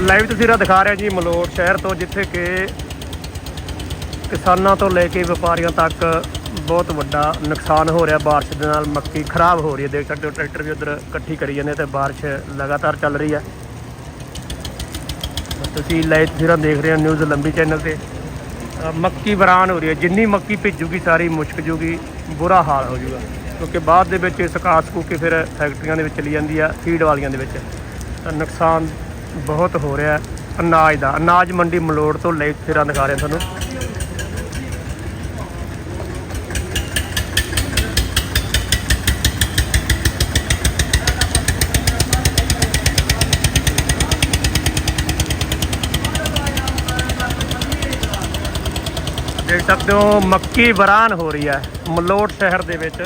Live ਤਸਵੀਰਾਂ ਦਿਖਾ ਰਿਹਾ ਜੀ ਮਲੋਟ ਸ਼ਹਿਰ ਤੋਂ, ਜਿੱਥੇ ਕਿ ਕਿਸਾਨਾਂ ਤੋਂ ਲੈ ਕੇ ਵਪਾਰੀਆਂ ਤੱਕ ਬਹੁਤ ਵੱਡਾ ਨੁਕਸਾਨ ਹੋ ਰਿਹਾ। ਬਾਰਿਸ਼ ਦੇ ਨਾਲ ਮੱਕੀ ਖਰਾਬ ਹੋ ਰਹੀ ਹੈ। ਦੇਖ ਸਕਦੇ ਹੋ, ਟਰੈਕਟਰ ਵੀ ਉਧਰ ਇਕੱਠੀ ਕਰੀ ਜਾਂਦੇ ਤੇ ਬਾਰਿਸ਼ ਲਗਾਤਾਰ ਚੱਲ ਰਹੀ ਹੈ। ਤੁਸੀਂ ਲਾਈਵ ਤਸਵੀਰਾਂ ਦੇਖ ਰਹੇ ਹੋ ਨਿਊਜ਼ ਲੰਬੀ ਚੈਨਲ ਤੇ। ਮੱਕੀ ਵਰਾਨ ਹੋ ਰਹੀ ਹੈ। ਜਿੰਨੀ ਮੱਕੀ ਭਿੱਜੂਗੀ, ਸਾਰੀ ਮੁਸ਼ਕ ਜੂਗੀ, ਬੁਰਾ ਹਾਲ ਹੋ ਜੂਗਾ। ਕਿਉਂਕਿ ਬਾਅਦ ਦੇ ਵਿੱਚ ਸੁਕਾ ਸਕੂ ਕੇ ਫਿਰ ਫੈਕਟਰੀਆਂ ਦੇ ਵਿੱਚ ਚਲੀ ਜਾਂਦੀ ਆ, ਫੀਡ ਵਾਲੀਆਂ ਦੇ ਵਿੱਚ। ਨੁਕਸਾਨ ਬਹੁਤ ਹੋ ਰਿਹਾ ਅਨਾਜ ਦਾ। ਅਨਾਜ ਮੰਡੀ ਮਲੋੜ ਤੋਂ ਲੈ ਤਸਵੀਰਾਂ ਦਿਖਾ ਰਹੇ ਤੁਹਾਨੂੰ। ਦੇਖ ਸਕਦੇ ਹੋ, ਮੱਕੀ ਬਰਾਨ ਹੋ ਰਹੀ ਹੈ ਮਲੋਟ ਸ਼ਹਿਰ ਦੇ ਵਿੱਚ।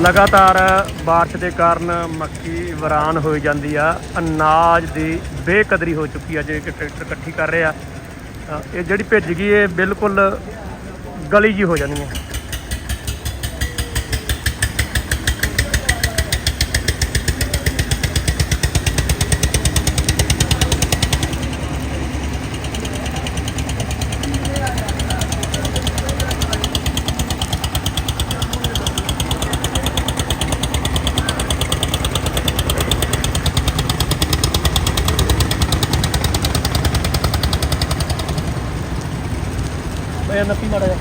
ਲਗਾਤਾਰ بارش ਦੇ ਕਾਰਨ ਮੱਕੀ ਵਰਾਨ ਹੋਈ ਜਾਂਦੀ ਆ ਅਨਾਜ ਦੀ ਬੇਕਦਰੀ ਹੋ ਚੁੱਕੀ ਆ ਜੇ ਕਿ ਟਰੈਕਟਰ ਇਕੱਠੀ ਕਰ ਰਹੇ ਆ ਤਾਂ ਇਹ ਜਿਹੜੀ ਭਿੱਜ ਗਈ ਇਹ ਬਿਲਕੁਲ ਗਲੀ ਜੀ ਹੋ ਜਾਣੀ ਹੈ ਮੈਂ ਨੱਪੀ ਮਾੜਾ ਜਿਹਾ।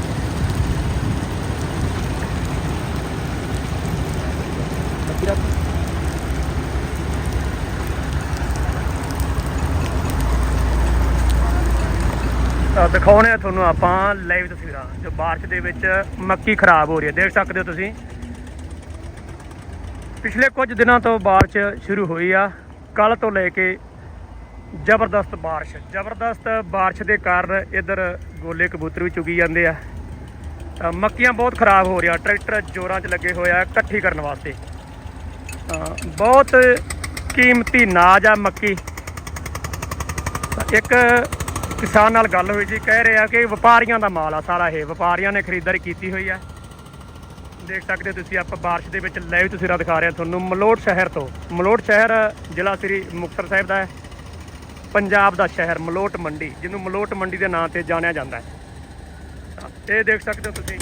ਨੱਪੀ ਰੱਖ। ਦਿਖਾਉਣੇ ਆ ਤੁਹਾਨੂੰ ਆਪਾਂ ਲਾਈਵ ਤਸਵੀਰਾਂ, ਜੋ ਬਾਰਿਸ਼ ਦੇ ਵਿੱਚ ਮੱਕੀ ਖਰਾਬ ਹੋ ਰਹੀ ਹੈ। ਦੇਖ ਸਕਦੇ ਹੋ ਤੁਸੀਂ। ਪਿਛਲੇ ਕੁਝ ਦਿਨਾਂ ਤੋਂ ਬਾਰਿਸ਼ ਸ਼ੁਰੂ ਹੋਈ ਆ। ਕੱਲ ਤੋਂ ਲੈ ਕੇ ਜ਼ਬਰਦਸਤ ਬਾਰਿਸ਼। ਜ਼ਬਰਦਸਤ ਬਾਰਿਸ਼ ਦੇ ਕਾਰਨ ਇਧਰ ਗੋਲੇ ਕਬੂਤਰ ਵੀ ਚੁਗੀ ਜਾਂਦੇ ਆ। ਤਾਂ ਮੱਕੀਆਂ ਬਹੁਤ ਖਰਾਬ ਹੋ ਰਹੀਆਂ। ਟਰੈਕਟਰ ਜੋਰਾਂ 'ਚ ਲੱਗੇ ਹੋਏ ਆ ਇਕੱਠੀ ਕਰਨ ਵਾਸਤੇ। ਬਹੁਤ ਕੀਮਤੀ ਨਾਜ ਆ ਮੱਕੀ। ਇੱਕ ਕਿਸਾਨ ਨਾਲ ਗੱਲ ਹੋਈ ਜੀ, ਕਹਿ ਰਿਹਾ ਕਿ ਵਪਾਰੀਆਂ ਦਾ ਮਾਲ ਆ ਸਾਰਾ ਇਹ। ਵਪਾਰੀਆਂ ਨੇ ਖਰੀਦਦਾਰੀ ਕੀਤੀ ਹੋਈ ਆ। ਦੇਖ ਸਕਦੇ ਹੋ ਤੁਸੀਂ ਆਪਾਂ ਬਾਰਿਸ਼ ਦੇ ਵਿੱਚ ਲਾਈਵ ਤਸਵੀਰਾਂ ਦਿਖਾ ਰਹੇ ਹਾਂ ਤੁਹਾਨੂੰ। ਮਲੋਟ ਸ਼ਹਿਰ ਤੋਂ। ਮਲੋਟ ਸ਼ਹਿਰ ਜ਼ਿਲ੍ਹਾ ਸ੍ਰੀ ਮੁਕਤਸਰ ਸਾਹਿਬ ਦਾ ਹੈ। ਪੰਜਾਬ ਦਾ ਸ਼ਹਿਰ ਮਲੋਟ ਮੰਡੀ, ਜਿਹਨੂੰ ਮਲੋਟ ਮੰਡੀ ਦੇ ਨਾਂ ਤੇ ਜਾਣਿਆ ਜਾਂਦਾ ਹੈ। ਇਹ ਦੇਖ ਸਕਦੇ ਹੋ ਤੁਸੀਂ।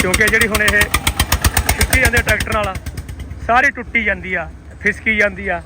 ਕਿਉਂਕਿ ਜਿਹੜੀ ਹੁਣ ਇਹ ਛੁੱਟੀ ਜਾਂਦੇ ਟਰੈਕਟਰ ਨਾਲ ਸਾਰੀ ਟੁੱਟੀ ਜਾਂਦੀ ਆ, ਫਿਸਕੀ ਜਾਂਦੀ ਆ।